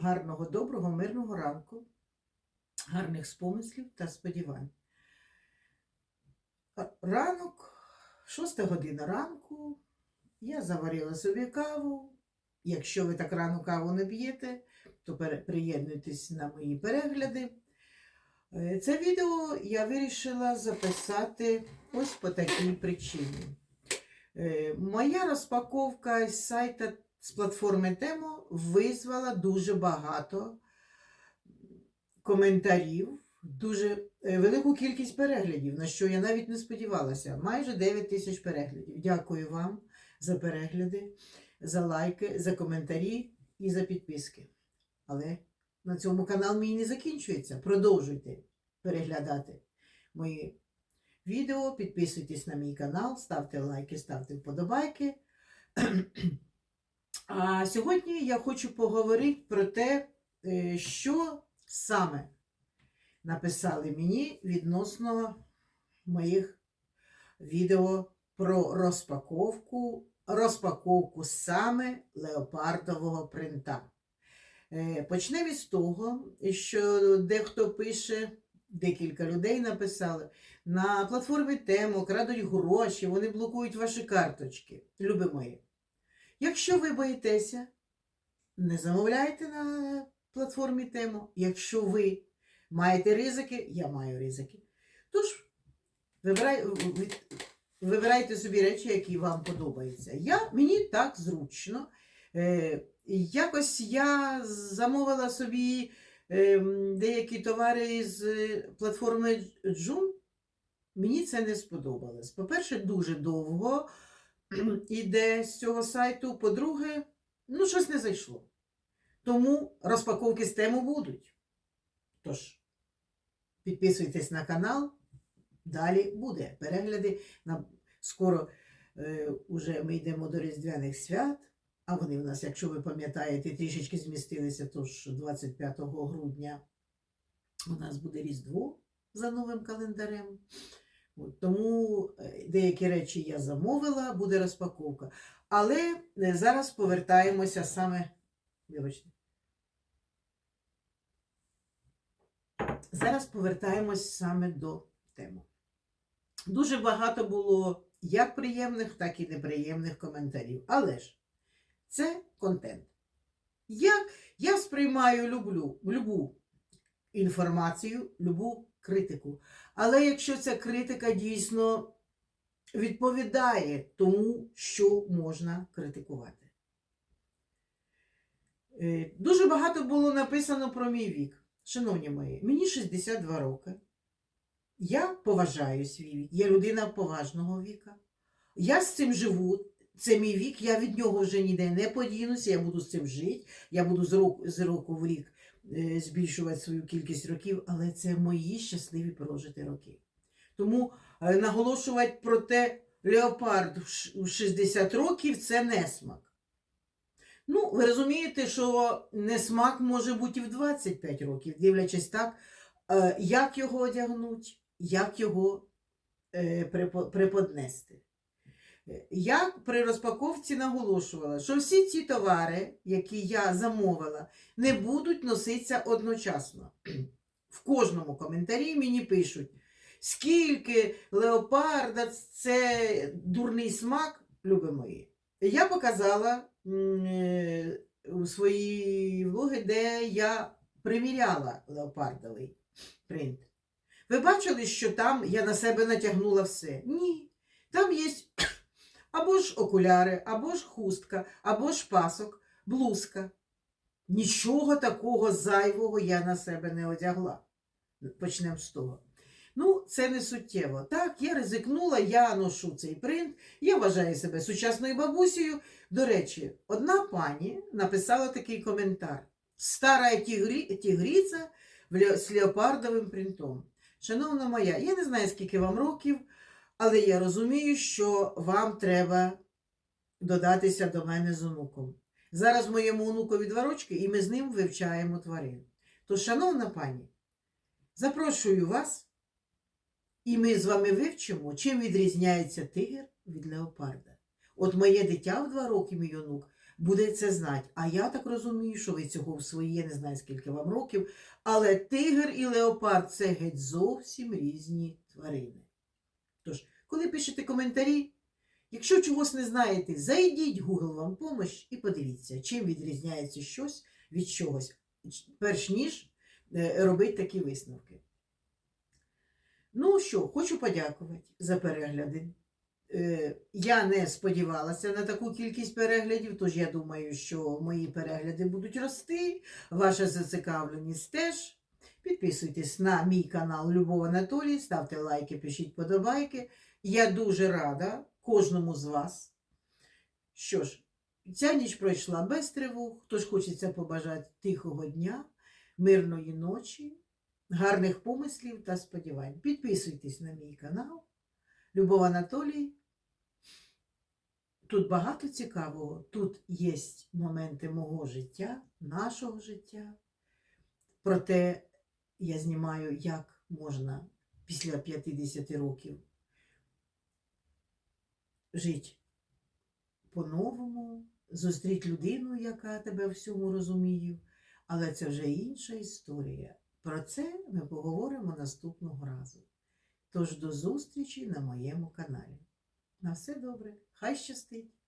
Гарного, доброго, мирного ранку, гарних спомислів та сподівань. А- Ранок, шоста година ранку, я заварила собі каву. Якщо ви так рано каву не п'єте, то приєднуйтесь на мої перегляди. Е, Це відео я вирішила записати ось по такій причині. Е, Моя розпаковка з сайта з платформи Темо визвала дуже багато коментарів, дуже е, велику кількість переглядів, на що я навіть не сподівалася. Майже 9 тисяч переглядів. Дякую вам за перегляди, за лайки, за коментарі і за підписки. Але на цьому канал мій не закінчується. Продовжуйте переглядати мої відео, підписуйтесь на мій канал, ставте лайки, ставте вподобайки. А сьогодні я хочу поговорити про те, е, що саме написали мені відносно моїх відео про розпаковку, розпаковку саме леопардового принта. Е, Почнемо із того, що дехто пише, декілька людей написали, на платформі Темо крадуть гроші, вони блокують ваші карточки. Люби мої. Якщо ви боїтеся, не замовляйте на платформі Темо. Якщо ви маєте ризики, я маю ризики. Тож, вибирай, вибирайте собі речі, які вам подобаються. Я, мені так зручно. Е, якось я замовила собі е, деякі товари з платформи Джун. Мені це не сподобалось. По-перше, дуже довго іде з цього сайту. По-друге, ну, щось не зайшло. Тому розпаковки з тему будуть. Тож, підписуйтесь на канал, далі буде. Перегляди. На... Скоро е, уже ми йдемо до Різдвяних свят, а вони в нас, якщо ви пам'ятаєте, трішечки змістилися, тож 25 грудня у нас буде Різдво за новим календарем. От, тому е, деякі речі я замовила, буде розпаковка. Але е, зараз повертаємося саме. Вибачте. Зараз повертаємось саме до теми. Дуже багато було як приємних, так і неприємних коментарів. Але ж це контент. Я, я сприймаю люблю, любу інформацію, любу критику. Але якщо ця критика дійсно відповідає тому, що можна критикувати. Е, Дуже багато було написано про мій вік. Шановні мої, мені 62 роки. Я поважаю свій вік. Я людина поважного віка. Я з цим живу. Це мій вік, я від нього вже ніде не подінуся, я буду з цим жити, я буду з року, з року в рік е, збільшувати свою кількість років, але це мої щасливі прожиті роки. Тому е, наголошувати про те, леопард у 60 років це несмак. Ну, ви розумієте, що несмак може бути і в 25 років, дивлячись так, е, як його одягнуть, як його припо- преподнести. Е, Я при розпаковці наголошувала, що всі ці товари, які я замовила, не будуть носитися одночасно. В кожному коментарі мені пишуть, скільки леопарда це дурний смак, люби мої. Я показала е, у свої влоги, де я приміряла леопардовий принт. Ви бачили, що там я на себе натягнула все? Ні. Там є або ж окуляри, або ж хустка, або ж пасок, блузка. Нічого такого зайвого я на себе не одягла. Почнемо з того. Ну, це не суттєво. Так, я ризикнула, я ношу цей принт, я вважаю себе сучасною бабусею. До речі, одна пані написала такий коментар: Стара тігрі... тігріця з леопардовим принтом. Шановна моя, я не знаю, скільки вам років, але я розумію, що вам треба додатися до мене з онуком. Зараз моєму онукові два рочки, і ми з ним вивчаємо тварин. Тож, шановна пані, запрошую вас, і ми з вами вивчимо, чим відрізняється тигр від леопарда. От моє дитя в два роки, мій онук, буде це знати. А я так розумію, що ви цього в свої, я не знаю, скільки вам років, але тигр і леопард це геть зовсім різні тварини. Тож, коли пишете коментарі, якщо чогось не знаєте, зайдіть Google вам помощь і подивіться, чим відрізняється щось від чогось, перш ніж е, робити такі висновки. Ну що, хочу подякувати за перегляди. Е, Я не сподівалася на таку кількість переглядів, тож я думаю, що мої перегляди будуть рости. Ваша зацікавленість теж. Підписуйтесь на мій канал Любов Анатолій, ставте лайки, пишіть подобайки. Я дуже рада кожному з вас. Що ж, ця ніч пройшла без тривог, тож хочеться побажати тихого дня, мирної ночі, гарних помислів та сподівань. Підписуйтесь на мій канал. Любов Анатолій. Тут багато цікавого. Тут є моменти мого життя, нашого життя. Проте я знімаю, як можна після 50 років жити по-новому, зустріти людину, яка тебе всьому розуміє. Але це вже інша історія. Про це ми поговоримо наступного разу. Тож до зустрічі на моєму каналі. На все добре, хай щастить!